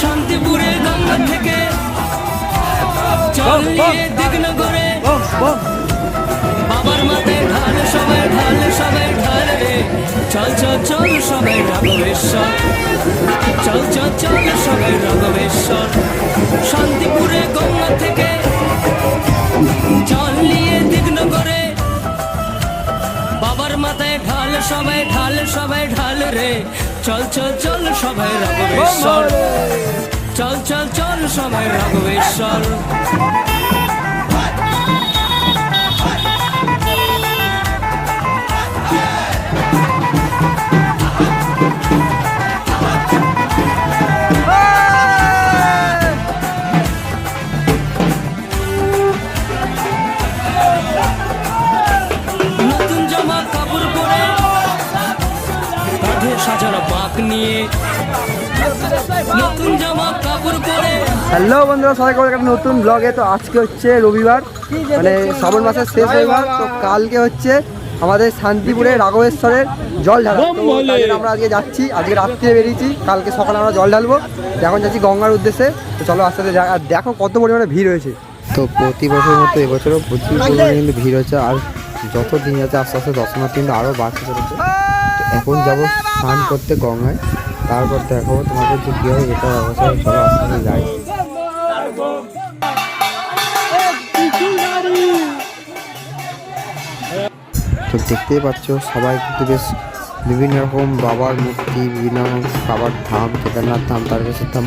শান্তিপুরে গঙ্গা থেকে জল নিয়ে দিগনগরে। বাবার মাথায় ঢাল সবাই ঢাল সবাই ঢাল রে। চল চল চল সবাই রাঘবেশ্বর। চল চল চল সবাই রাঘবেশ্বর। শান্তিপুরে গঙ্গা থেকে জল নিয়ে দিগনগরে। বাবার মাথায় ঢাল সবাই ঢাল সবাই ঢাল রে। চল চল চল সবাই রাঘবেশ্বর। চল চল চল সবাই রাঘবেশ্বর। কাঁধে সাজানো বাঁক নিয়ে নতুন জামা কাপড় পরে। হ্যালো বন্ধুরা সবাইকে আমাদের একটা নতুন ব্লগে তো আজকে হচ্ছে রবিবার মানে শ্রাবণ মাসের শেষ রবিবার তো কালকে হচ্ছে আমাদের শান্তিপুরে রাঘবেশ্বরের জল ঢালা। আমরা আজকে যাচ্ছি আজকে রাত্রে বেরিয়েছি কালকে সকালে আমরা জল ঢালবো। এখন যাচ্ছি গঙ্গার উদ্দেশ্যে তো চলো আস্তে আস্তে যা- দেখো কত পরিমাণে ভিড় হয়েছে। তো প্রতি বছরের মতো এবছরও প্রচুর পরিমাণে কিন্তু ভিড় হচ্ছে আর যত দিন যাচ্ছে আস্তে আস্তে দর্শনার্থী কিন্তু আরও বাড়তে চলেছে। এখন যাব স্নান করতে গঙ্গায় তারপর দেখাবো তোমাদের যে কী হবে এটা অবশ্যই চলো আস্তে যাই। তো দেখতেই পাচ্ছ, সবাই কিন্তু বেশ বিভিন্ন রকম বাবার মূর্তি, বিভিন্ন রকম বাবার ধাম, কেদারনাথ ধাম, তারকেশ্বর ধাম,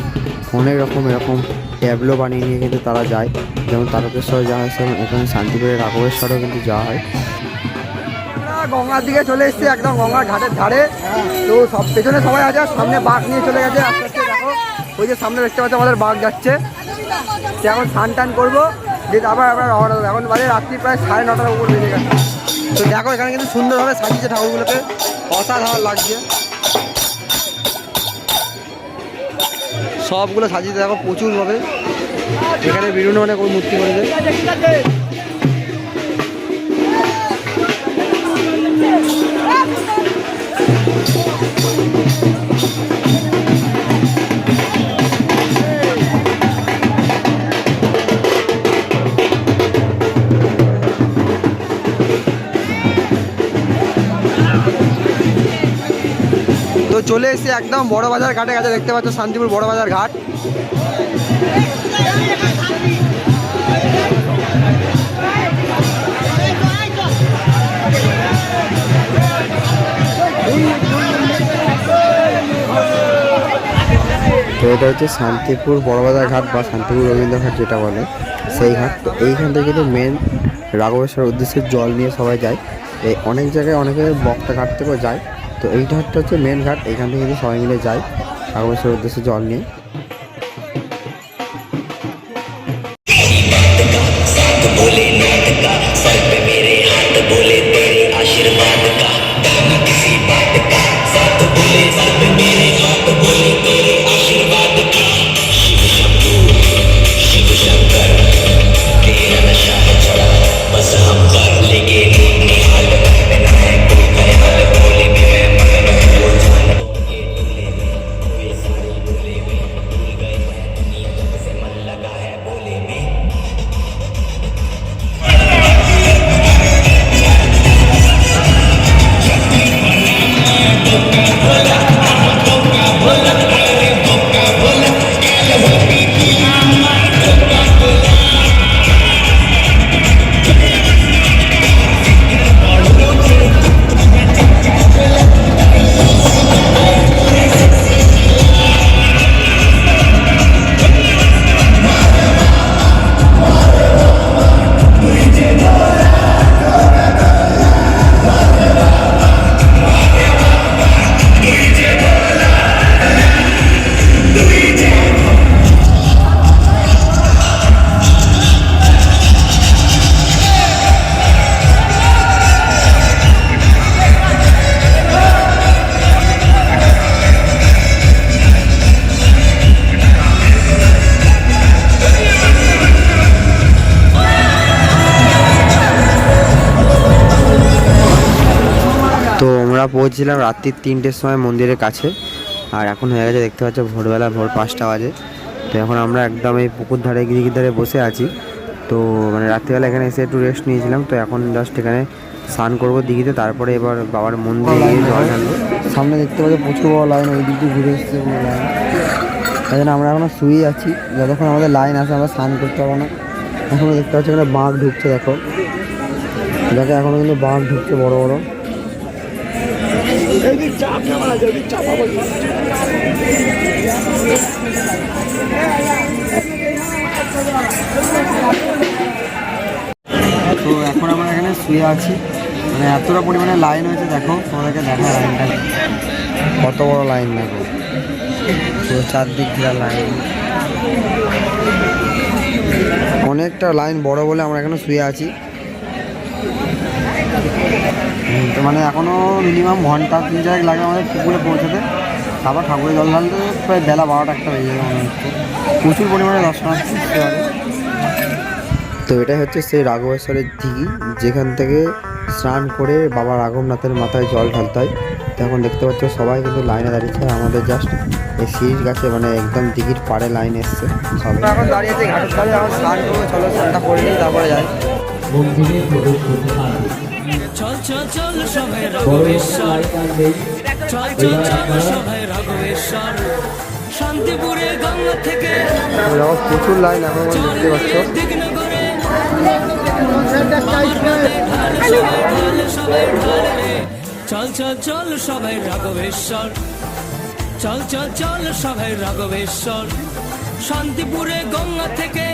অনেক রকম এরকম ট্যাবলো বানিয়ে নিয়ে কিন্তু তারা যায়। যেমন তারকেশ্বর যাওয়া হয়, সেরকম এখানে শান্তিপুরে রাঘবেশ্বরও কিন্তু যাওয়া হয়। গঙ্গার দিকে চলে এসেছে, একদম গঙ্গার ঘাটের ধারে। তো সব পেছনে সবাই আছে সামনে বাঘ নিয়ে চলে গেছে। আস্তে আস্তে দেখো, ওই যে সামনে দেখতে পাচ্ছ আমাদের বাঘ যাচ্ছে। এখন স্নান টান করব, দিয়ে তারপর আমরা রওনা এখন বাজে রাত্রি প্রায় সাড়ে নটার উপর বেজে গেছে। তো দেখো, এখানে কিন্তু সুন্দরভাবে সাজিয়েছে ঠাকুরগুলোকে। অসাধারণ লাগছে। সবগুলো সাজিয়েছে, দেখো প্রচুরভাবে। এখানে বিভিন্ন মানে মূর্তি করেছে। চলে এসে একদম বড় বাজার ঘাটে কাছে, দেখতে পাচ্ছ শান্তিপুর বড় বাজার ঘাট। তো এটা হচ্ছে শান্তিপুর বড়বাজার ঘাট বা শান্তিপুর রবীন্দ্র ঘাট যেটা বলে, সেই ঘাট। তো এইখান থেকে কিন্তু মেন রাঘবেশ্বর উদ্দেশ্যে জল নিয়ে সবাই যায়। এই অনেক জায়গায় অনেকে বক্তা ঘাট থেকেও যায়। তো এই ঘাটটা হচ্ছে মেন ঘাট, এখান থেকে সবাই মিলে যায় আগামী উদ্দেশ্যে জল নিয়ে। তো আমরা পৌঁছছিলাম রাত্রির তিনটের সময় মন্দিরের কাছে। আর এখন হয়ে গেছে, দেখতে পাচ্ছ ভোরবেলা ভোর পাঁচটা বাজে। তো এখন আমরা একদম এই পুকুর ধারে, গিরিগির ধারে বসে আছি। তো মানে রাত্রিবেলা এখানে এসে একটু রেস্ট নিয়েছিলাম। তো এখন জাস্ট এখানে স্নান করব দিঘিতে, তারপরে এবার বাবার মন্দিরে গিয়ে জল ঢালবো। সামনে দেখতে পাচ্ছি প্রচুর বড় লাইন ওই দিক ঘুরে এসছে লাইন তাই জন্য আমরা এখনও শুয়ে আছি। যতক্ষণ আমাদের লাইন আসে আমরা স্নান করতে পারব না। এখনও দেখতে পাচ্ছি এখানে বাঘ ঢুকছে, দেখো। দেখো এখনও কিন্তু বাঘ ঢুকছে বড় বড়। তো এখন আমরা এখানে শুয়ে আছি। মানে এতটা পরিমাণে লাইন হয়েছে, দেখো, তোমাদেরকে দেখা লাইনটা কত বড় লাইন দেখো। পুরো চারদিক ঘেরা লাইন অনেকটা লাইন বড় বলে আমরা এখানে শুয়ে আছি। তো মানে এখনও মিনিমাম ঘণ্টা তিন চারেক লাগে আমাদের পুকুরে পৌঁছাতে। তারপর ঠাকুরের জল ঢালতে প্রায় বেলা বারোটা একটা বেজে যাবে মনে হচ্ছে। প্রচুর পরিমাণে দর্শনার্থী পারে তো এটাই হচ্ছে সেই রাঘবেশ্বরের দিঘি যেখান থেকে স্নান করে বাবা রাঘবনাথের মাথায় জল ঢালতে হয়। তো এখন দেখতে পাচ্ছ সবাই কিন্তু লাইনে দাঁড়িয়েছে আমাদের জাস্ট এই শীষ গাছে মানে একদম দিঘির পাড়ে লাইন এসছে সবাই এখন দাঁড়িয়েছে ঘাটের এখন স্নান করব চলো স্নানটা করে নিই তারপরে যাই। মন্দিরে প্রবেশ করতে পারে চল চল চল সবাই রাঘবেশ্বর। চল চল চল সবাই রাঘবেশ্বর। শান্তিপুরে গঙ্গা থেকে প্রচুর লাইন এখন আমরা দেখতে পাচ্ছ। চল চল চল সবাই রাঘবেশ্বর। চল চল চল সবাই রাঘবেশ্বর। শান্তিপুরে গঙ্গা থেকে